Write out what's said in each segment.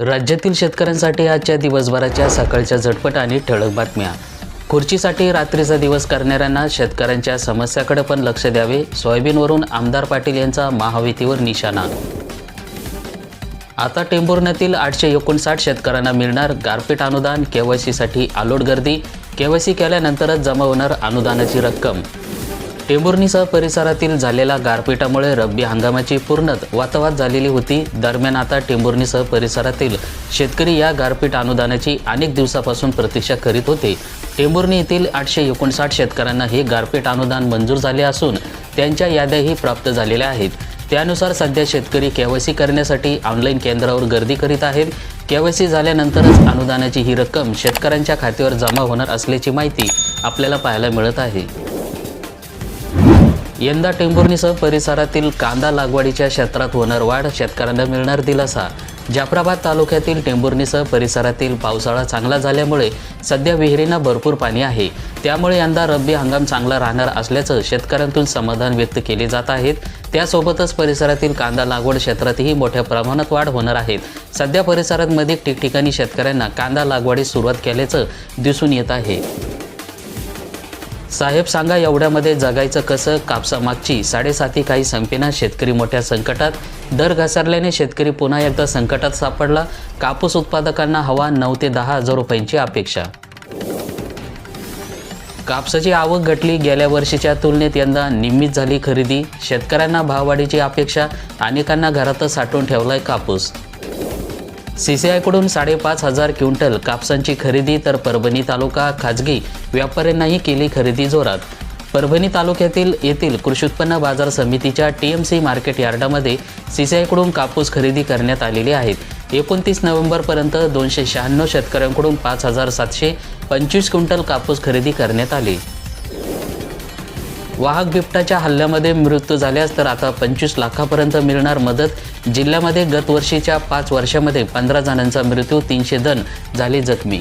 राज्यातील शेतकऱ्यांसाठी आजच्या दिवसभराच्या सकाळच्या झटपट आणि ठळक बातम्या. खुर्चीसाठी रात्रीचा दिवस करणाऱ्यांना शेतकऱ्यांच्या समस्याकडे पण लक्ष द्यावे सोयाबीनवरून आमदार पाटील यांचा महायुतीवर निशाणा. आता टेंभुर्ण्यातील आठशे एकोणसाठ शेतकऱ्यांना मिळणार गारपीट अनुदान केवायसीसाठी आलोट गर्दी केवायसी केल्यानंतरच जमा होणार अनुदानाची रक्कम. टेंभुर्णीसह परिसरातील झालेल्या गारपीटामुळे रब्बी हंगामाची पूर्णत वातावात झालेली होती. दरम्यान आता टेंभुर्णीसह परिसरातील शेतकरी या गारपीट अनुदानाची अनेक दिवसापासून प्रतीक्षा करीत होते. टेंभुर्णी येथील आठशे एकोणसाठ शेतकऱ्यांना हे गारपीट अनुदान मंजूर झाले असून त्यांच्या याद्याही प्राप्त झालेल्या आहेत. त्यानुसार सध्या शेतकरी केवायसी करण्यासाठी ऑनलाईन केंद्रावर गर्दी करीत आहेत. केवायसी झाल्यानंतरच अनुदानाची ही रक्कम शेतकऱ्यांच्या खात्यावर जमा होणार असल्याची माहिती आपल्याला पाहायला मिळत आहे. यंदा टेंभुर्णीसह परिसरातील कांदा लागवडीच्या क्षेत्रात होणार वाढ शेतकऱ्यांना मिळणार दिलासा. जाफराबाद तालुक्यातील टेंभुर्णीसह परिसरातील पावसाळा चांगला झाल्यामुळे सध्या विहिरींना भरपूर पाणी आहे. त्यामुळे यंदा रब्बी हंगाम चांगला राहणार असल्याचं शेतकऱ्यांतून समाधान व्यक्त केले जात आहेत. त्यासोबतच परिसरातील कांदा लागवड क्षेत्रातही मोठ्या प्रमाणात वाढ होणार आहेत सध्या परिसरांमध्ये ठिकठिकाणी शेतकऱ्यांना कांदा लागवडीस सुरुवात केल्याचं दिसून येत आहे. साहेब सांगा एवढ्यामध्ये जगायचं कसं? कापसामागची साडेसाती काही संपेना शेतकरी मोठ्या संकटात? दर घसरल्याने शेतकरी पुन्हा एकदा संकटात सापडला. कापूस उत्पादकांना हवा नऊ ते दहा हजार रुपयांची अपेक्षा. कापसाची आवक घटली. गेल्या वर्षीच्या तुलनेत यंदा निम्मीत झाली खरेदी. शेतकऱ्यांना भाववाढीची अपेक्षा. अनेकांना घरातच साठवून ठेवलाय कापूस. सीसीआयकडून साडेपाच हजार क्विंटल कापसांची खरेदी तर परभणी तालुका खाजगी व्यापाऱ्यांनाही केली खरेदी जोरात. परभणी तालुक्यातील येथील कृषी उत्पन्न बाजार समितीच्या टी एम सी मार्केट यार्डामध्ये सीसीआयकडून कापूस खरेदी करण्यात आलेली आहेत एकोणतीस नोव्हेंबरपर्यंत दोनशे शहाण्णव शेतकऱ्यांकडून पाच हजार सातशे पंचवीस क्विंटल कापूस खरेदी करण्यात आली. वाहक बिबटाच्या हल्ल्यामध्ये मृत्यू झाल्यास तर आता पंचवीस लाखापर्यंत मिळणार मदत. जिल्ह्यामध्ये गत वर्षीच्या पाच वर्षामध्ये पंधरा जणांचा मृत्यू तीनशे जण झाले जखमी.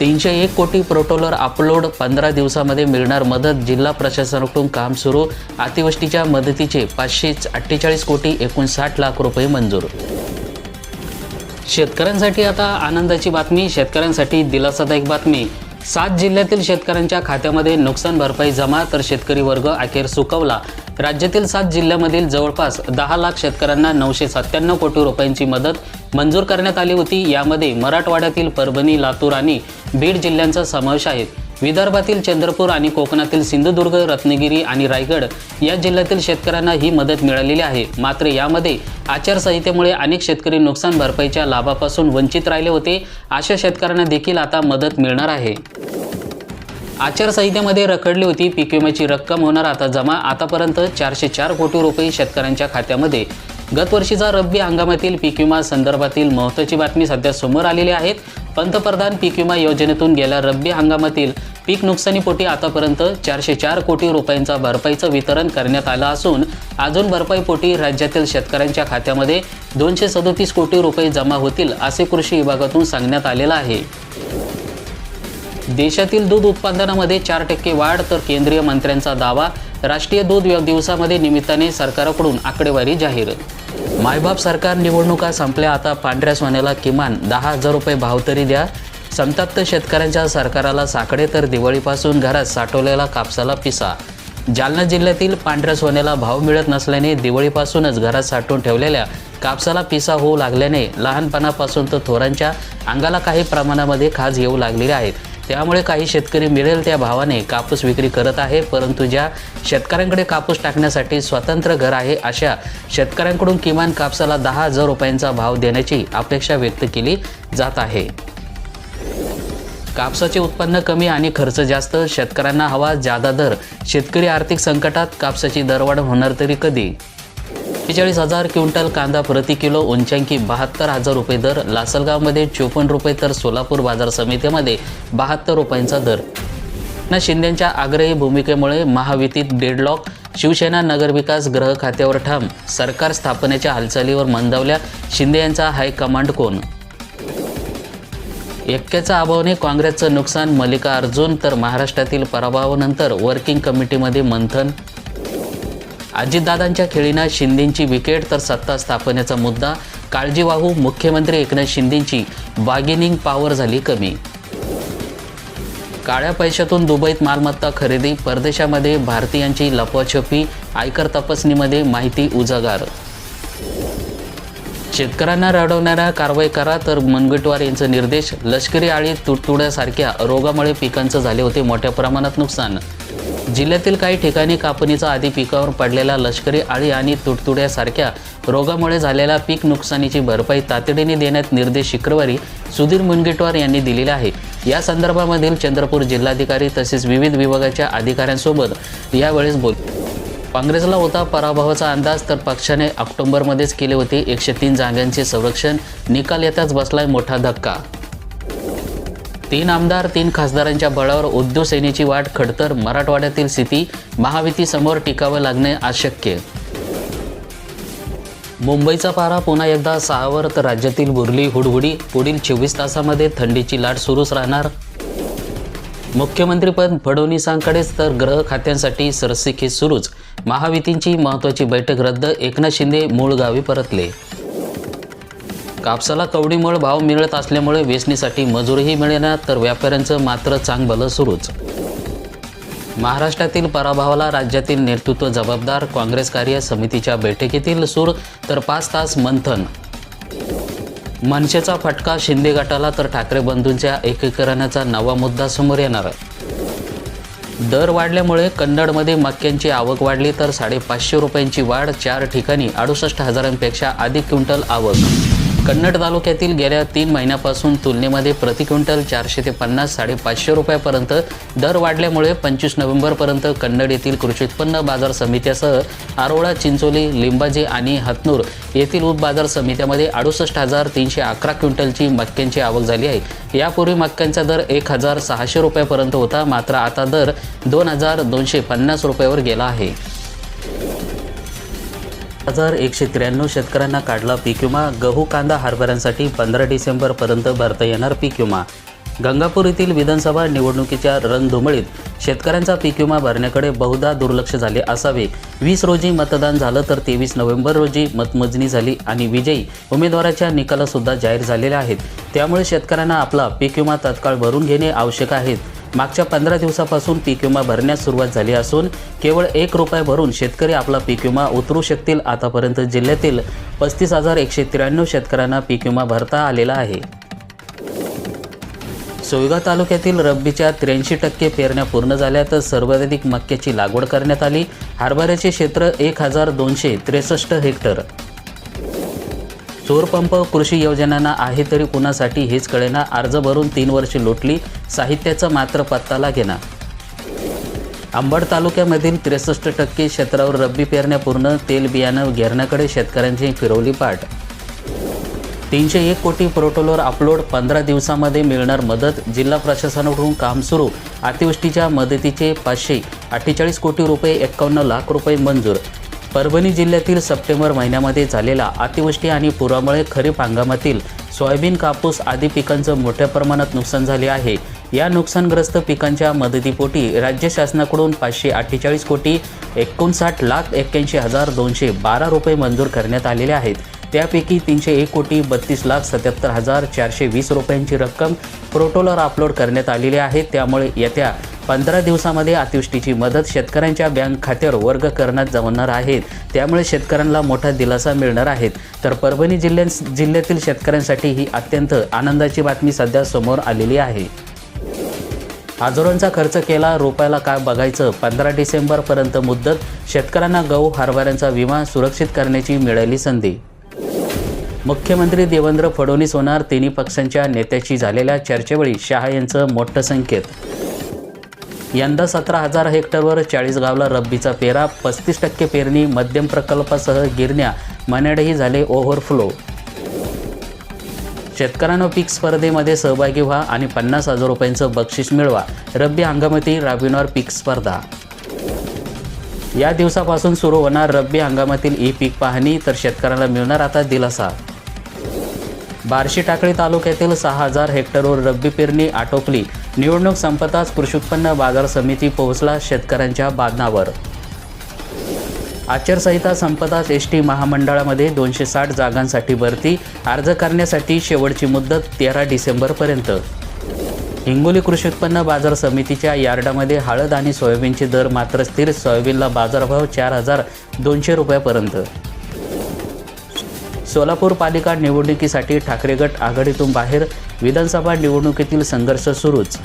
तीनशे एक कोटी प्रोटोलर अपलोड पंधरा दिवसामध्ये मिळणार मदत. जिल्हा प्रशासनाकडून काम सुरू. अतिवृष्टीच्या मदतीचे पाचशे अठ्ठेचाळीस कोटी एकोणसाठ लाख रुपये मंजूर. शेतकऱ्यांसाठी आता आनंदाची बातमी. शेतकऱ्यांसाठी दिलासादायक बातमी. सात जिल्ह्यातील शेतकऱ्यांच्या खात्यामध्ये नुकसान भरपाई जमा तर शेतकरी वर्ग अखेर सुकवला. राज्यातील सात जिल्ह्यामधील जवळपास दहा लाख शेतकऱ्यांना नऊशे सत्त्याण्णव कोटी रुपयांची मदत मंजूर करण्यात आली होती. यामध्ये मराठवाड्यातील परभणी लातूर आणि बीड जिल्ह्यांचा समावेश आहे. विदर्भातील चंद्रपूर आणि कोकणातील सिंधुदुर्ग रत्नागिरी आणि रायगड या जिल्ह्यातील शेतकऱ्यांना ही मदत मिळालेली आहे. मात्र यामध्ये आचारसंहितेमुळे अनेक शेतकरी नुकसान भरपाईच्या लाभापासून वंचित राहिले होते. अशा शेतकऱ्यांना देखील आता मदत मिळणार आहे. आचारसंहितेमध्ये रखडली होती. पीक विम्याची रक्कम होणार आता जमा. आतापर्यंत चारशे चार कोटी रुपये शेतकऱ्यांच्या खात्यामध्ये गतवर्षीचा रब्बी हंगामातील पीक विमा संदर्भातील महत्त्वाची बातमी सध्या समोर आलेली आहेत. पंतप्रधान पीक विमा योजनेतून गेल्या रब्बी हंगामातील पीक नुकसानीपोटी आतापर्यंत चारशे चार कोटी रुपयांचा भरपाईचं वितरण करण्यात आलं असून अजून भरपाईपोटी राज्यातील शेतकऱ्यांच्या खात्यामध्ये दोनशे सदोतीस कोटी रुपये जमा होतील असे कृषी विभागातून सांगण्यात आलेलं आहे. देशातील दूध उत्पादनामध्ये चार टक्के वाढ तर केंद्रीय मंत्र्यांचा दावा राष्ट्रीय दूध दिवसामध्ये निमित्ताने सरकारकडून आकडेवारी जाहीर. मायबाप सरकार निवडणुका संपल्या आता पांढऱ्या सोन्याला किमान दहा हजार रुपये भाव तरी द्या. संतप्त शेतकऱ्यांच्या सरकाराला साकडे तर दिवाळीपासून घरात साठवलेला कापसाला पिसा. जालना जिल्ह्यातील पांढऱ्या सोन्याला भाव मिळत नसल्याने दिवाळीपासूनच घरात साठवून ठेवलेल्या कापसाला पिसा होऊ लागल्याने लहानपणापासून तर थोरांच्या अंगाला काही प्रमाणामध्ये खाज येऊ लागलेले आहेत. त्यामुळे काही शेतकरी मिळेल त्या भावाने कापूस विक्री करत आहे परंतु ज्या शेतकऱ्यांकडे कापूस टाकण्यासाठी स्वतंत्र घर आहे अशा शेतकऱ्यांकडून किमान कापसाला दहा हजार रुपयांचा भाव देण्याची अपेक्षा व्यक्त केली जात आहे. कापसाचे उत्पन्न कमी आणि खर्च जास्त शेतकऱ्यांना हवा जादा दर शेतकरी आर्थिक संकटात कापसाची दरवाढ होणार तरी कधी? बेचाळीस हजार क्विंटल कांदा प्रति किलो उंचांकी बहात्तर हजार रुपये दर. लासलगावमध्ये चोपन्न रुपये तर सोलापूर बाजार समितीमध्ये बहात्तर रुपयांचा दर. ना शिंदेच्या आग्रही भूमिकेमुळे महावितीत डेडलॉक शिवसेना नगरविकास ग्रह खात्यावर ठाम. सरकार स्थापनेच्या हालचालीवर मंदावल्या शिंदे यांचा हायकमांड कोण? एक्क्याचा अभावने काँग्रेसचं नुकसान मल्लिकार्जुन तर महाराष्ट्रातील पराभवानंतर वर्किंग कमिटीमध्ये मंथन अजितदादांच्या खेळीनं शिंदेची विकेट तर सत्ता स्थापनेचा मुद्दा. काळजीवाहू मुख्यमंत्री एकनाथ शिंदेंची बार्गेनिंग पॉवर झाली कमी. काळ्या पैशातून दुबईत मालमत्ता खरेदी परदेशामध्ये भारतीयांची लपवाछपी आयकर तपासणीमध्ये माहिती उजागार. शेतकऱ्यांना रडवणाऱ्या कारवाई करा तर मुनगंटीवार यांचे निर्देश. लष्करी आळी तुडतुड्यासारख्या रोगामुळे पिकांचं झाले होते मोठ्या प्रमाणात नुकसान. जिल्ह्यातील काही ठिकाणी कापणीचा आधी पिकावर पडलेला लष्करी आळी आणि तुडतुड्यासारख्या रोगामुळे झालेल्या पीक नुकसानीची भरपाई तातडीने देण्यात निर्देश शुक्रवारी सुधीर मुनगेटवार यांनी दिलेले आहे. या संदर्भामधील चंद्रपूर जिल्हाधिकारी तसेच विविध विभागाच्या अधिकाऱ्यांसोबत यावेळेस बोल काँग्रेसला होता पराभवाचा अंदाज तर पक्षाने ऑक्टोबरमध्येच केले होते एकशे तीन जागांचे संरक्षण. निकाल येताच बसलाय मोठा धक्का. तीन आमदार तीन खासदारांच्या बळावर उद्धव सेनेची वाट खडतर मराठवाड्यातील स्थिती महायुतीसमोर टिकावं लागणे अशक्य. मुंबईचा पारा पुन्हा एकदा सहावर तर राज्यातील बुरली हुडहुडी पुढील चोवीस तासामध्ये थंडीची लाट सुरूच राहणार. मुख्यमंत्रीपद फडणवीसांकडेच तर ग्रह खात्यांसाठी सरसिखी सुरूच. महावितींची महत्त्वाची बैठक रद्द एकनाथ शिंदे मूळ गावी परतले. कापसाला कवडीमुळे भाव मिळत असल्यामुळे वेचणीसाठी मजुरीही मिळेना तर व्यापाऱ्यांचं मात्र चांगभलं सुरूच. महाराष्ट्रातील पराभवाला राज्यातील नेतृत्व जबाबदार काँग्रेस कार्य समितीच्या बैठकीतील सूर तर पाच तास मंथन. मनसेचा फटका शिंदे गटाला तर ठाकरे बंधूंच्या एकीकरणाचा नवा मुद्दा समोर येणार. दर वाढल्यामुळे कन्नडमध्ये मक्यांची आवक वाढली तर साडेपाचशे रुपयांची वाढ चार ठिकाणी अडुसष्ट हजारांपेक्षा अधिक क्विंटल आवक. कन्नड तालुक्यातील गेल्या तीन महिन्यापासून तुलनेमध्ये प्रति क्विंटल चारशे ते पन्नास साडेपाचशे रुपयापर्यंत दर वाढल्यामुळे पंचवीस नोव्हेंबरपर्यंत कन्नड येथील कृषी उत्पन्न बाजार समित्यासह आरोळा चिंचोली लिंबाजी आणि हतनूर येथील ऊस बाजार समित्यामध्ये अडुसष्ट हजार तीनशे अकरा क्विंटलची मक्क्यांची आवक झाली आहे. यापूर्वी मक्क्यांचा दर एक हजार सहाशे रुपयापर्यंत होता मात्र आता दर दोन हजार दोनशे पन्नास रुपयावर गेला आहे. हजार एकशे त्र्याण्णव शेतकऱ्यांना काढला पीक विमा. गहू कांदा हरभऱ्यांसाठी पंधरा डिसेंबरपर्यंत भरता येणार पीक विमा. गंगापूर येथील विधानसभा निवडणुकीच्या रणधुमळीत शेतकऱ्यांचा पीक विमा भरण्याकडे बहुधा दुर्लक्ष झाले असावे. वीस रोजी मतदान झालं तर तेवीस नोव्हेंबर रोजी मतमोजणी झाली आणि विजयी उमेदवाराच्या निकालासुद्धा जाहीर झालेल्या आहेत. त्यामुळे शेतकऱ्यांना आपला पीक विमा तत्काळ भरून घेणे आवश्यक आहे. मागच्या पंधरा दिवसापासून पीक विमा भरण्यास सुरुवात झाली असून केवळ एक रुपये भरून शेतकरी आपला पीक विमा उतरू शकतील. आतापर्यंत जिल्ह्यातील पस्तीस हजार एकशे त्र्याण्णव शेतकऱ्यांना पीक विमा भरता आलेला आहे. सोयगाव तालुक्यातील रब्बीच्या त्र्याऐंशी टक्के पेरण्या पूर्ण झाल्या तर सर्वाधिक मक्याची लागवड करण्यात आली. हरभऱ्याचे क्षेत्र एक हजार दोनशे त्रेसष्ट हेक्टर. चोरपंप कृषी योजनांना आहे तरी कुणासाठी हेच कळेना. अर्ज भरून तीन वर्षे लोटली साहित्याचा मात्र पत्ता लागेना. अंबड तालुक्यामधील त्रेसष्ट टक्के क्षेत्रावर रब्बी पेरण्या पूर्ण तेल बियाणं घेरण्याकडे शेतकऱ्यांची फिरवली पाठ. तीनशे एक कोटी पोर्टलवर अपलोड पंधरा दिवसामध्ये मिळणार मदत. जिल्हा प्रशासनाकडून काम सुरू. अतिवृष्टीच्या मदतीचे पाचशे अठ्ठेचाळीस कोटी रुपये एक्कावन्न लाख रुपये मंजूर. परभणी जिल्ह्यातील सप्टेंबर महिन्यामध्ये झालेला अतिवृष्टी आणि पुरामुळे खरीप हंगामातील सोयाबीन कापूस आदी पिकांचं मोठ्या प्रमाणात नुकसान झाले आहे. या नुकसानग्रस्त पिकांच्या मदतीपोटी राज्य शासनाकडून पाचशे अठ्ठेचाळीस कोटी एकोणसाठ लाख एक्क्याऐंशी हजार दोनशे बारा रुपये मंजूर करण्यात आलेले आहेत. त्यापैकी तीनशे एक कोटी बत्तीस लाख सत्याहत्तर हजार चारशे वीस रुपयांची रक्कम पोर्टलवर अपलोड करण्यात आलेली आहे. त्यामुळे येत्या पंधरा दिवसामध्ये अतिवृष्टीची मदत शेतकऱ्यांच्या बँक खात्यावर वर्ग करण्यात जमणार आहेत. त्यामुळे शेतकऱ्यांना मोठा दिलासा मिळणार आहे. तर परभणी जिल्ह्या जिल्ह्यातील शेतकऱ्यांसाठी ही अत्यंत आनंदाची बातमी सध्या समोर आलेली आहे. हजारोंचा खर्च केला रोपायला काय बघायचं? पंधरा डिसेंबरपर्यंत मुदत शेतकऱ्यांना गहू हरभऱ्यांचा विमा सुरक्षित करण्याची मिळाली संधी. मुख्यमंत्री देवेंद्र फडणवीस होणार तिन्ही पक्षांच्या नेत्याशी झालेल्या चर्चेवेळी शहा यांचं मोठं संकेत यंदा सतरा हजार हेक्टरवर चाळीस गावला रब्बीचा पेरा पस्तीस टक्के पेरणी मध्यम प्रकल्पासह गिरण्या मनाडेही झाले ओव्हरफ्लो. शेतकऱ्यांना पीक स्पर्धेमध्ये सहभागी व्हा आणि पन्नास हजार रुपयांचं बक्षीस मिळवा. रब्बी हंगामातील राबविणार पीक स्पर्धा. या दिवसापासून सुरू होणार रब्बी हंगामातील ई पीक पाहणी तर शेतकऱ्यांना मिळणार आता दिलासा. बार्शी टाकळी तालुक्यातील सहा हजार हेक्टरवर रब्बी पेरणी आटोपली. निवडणूक संपताच कृषी उत्पन्न बाजार समिती पोहोचला शेतकऱ्यांच्या बांधणावर. आचारसंहिता संपताच एस टी महामंडळामध्ये दोनशे साठ जागांसाठी भरती अर्ज करण्यासाठी शेवटची मुदत तेरा डिसेंबरपर्यंत हिंगोली कृषी उत्पन्न बाजार समितीच्या यार्डामध्ये हळद आणि सोयाबीनचे दर मात्र स्थिर सोयाबीनला बाजारभाव चार हजार दोनशे रुपयापर्यंत. सोलापूर पालिका निवडणुकीसाठी ठाकरे गट आघाडीतून बाहेर विधानसभा निवडणुकीतील संघर्ष सुरूच.